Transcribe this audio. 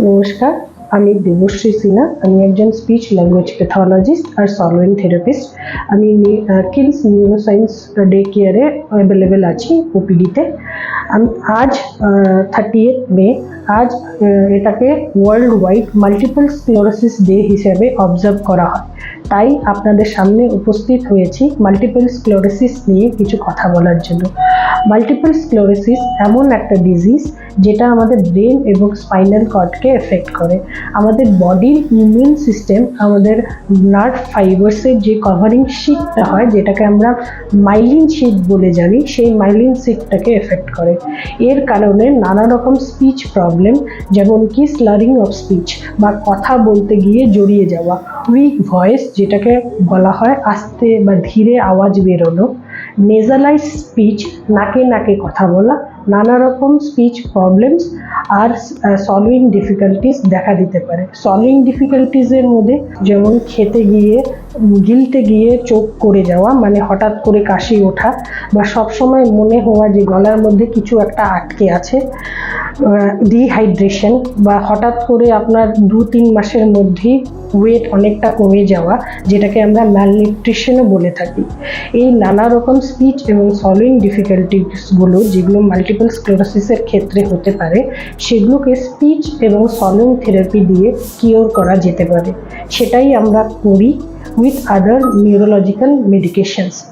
নমস্কার আমি দেবশ্রী সিনহা আমি একজন স্পিচ ল্যাঙ্গুয়েজ প্যাথোলজিস্ট আর সলভেন্ট থেরাপিস্ট আমি কিমস নিউরোসায়েন্স ডে কেয়ারে অ্যাভেলেবেল আছি ওপিডিতে আমি আজ থার্টি মে আজ এটাকে world wide multiple sclerosis day হিসেবে অবজার্ভ করা হয়। তাই আপনাদের সামনে উপস্থিত হয়েছি মাল্টিপল স্ক্লোরোসিস নিয়ে কিছু কথা বলার জন্য। মাল্টিপল স্ক্লোরোসিস এমন একটা ডিজিজ যেটা আমাদের ব্রেন এবং স্পাইনাল কর্ডকে এফেক্ট করে। আমাদের বডির ইমিউন সিস্টেম আমাদের নার্ভ ফাইবার্সের যে কভারিং শিটটা হয়, যেটাকে আমরা মাইলিন শিট বলে জানি, সেই মাইলিন শিটটাকে এফেক্ট করে। এর কারণে নানা রকম স্পিচ প্রবলেম যেমন কি স্লারিং অফ স্পিচ বা কথা বলতে গিয়ে জড়িয়ে যাওয়া। উইক ভয়েস যেটাকে বলা হয় আস্তে বা ধীরে আওয়াজ বেরোনো নেজালাইজ স্পিচ নাকে নাকে কথা বলা, নানা রকম স্পিচ প্রবলেমস আর সলভিং ডিফিকাল্টিস দেখা দিতে পারে। সলভিং ডিফিকাল্টিসের মধ্যে যেমন খেতে গিয়ে গিলতে গিয়ে চোখ করে যাওয়া মানে হঠাৎ করে কাশি ওঠা বা সবসময় মনে হওয়া যে গলার মধ্যে কিছু একটা আটকে আছে ডিহাইড্রেশন বা হঠাৎ করে আপনার দু তিন মাসের মধ্যেই ওয়েট অনেকটা কমে যাওয়া, যেটাকে আমরা ম্যালনিউট্রিশনও বলে থাকি। এই নানা রকম স্পিচ এবং সলভিং ডিফিকাল্টিসগুলো যেগুলো মাল্টিপল স্ক্লেরোসিসের ক্ষেত্রে হতে পারে, সেগুলোকে স্পিচ এবং সলভিং থেরাপি দিয়ে কিওর করা যেতে পারে। সেটাই আমরা করি। with other neurological medications.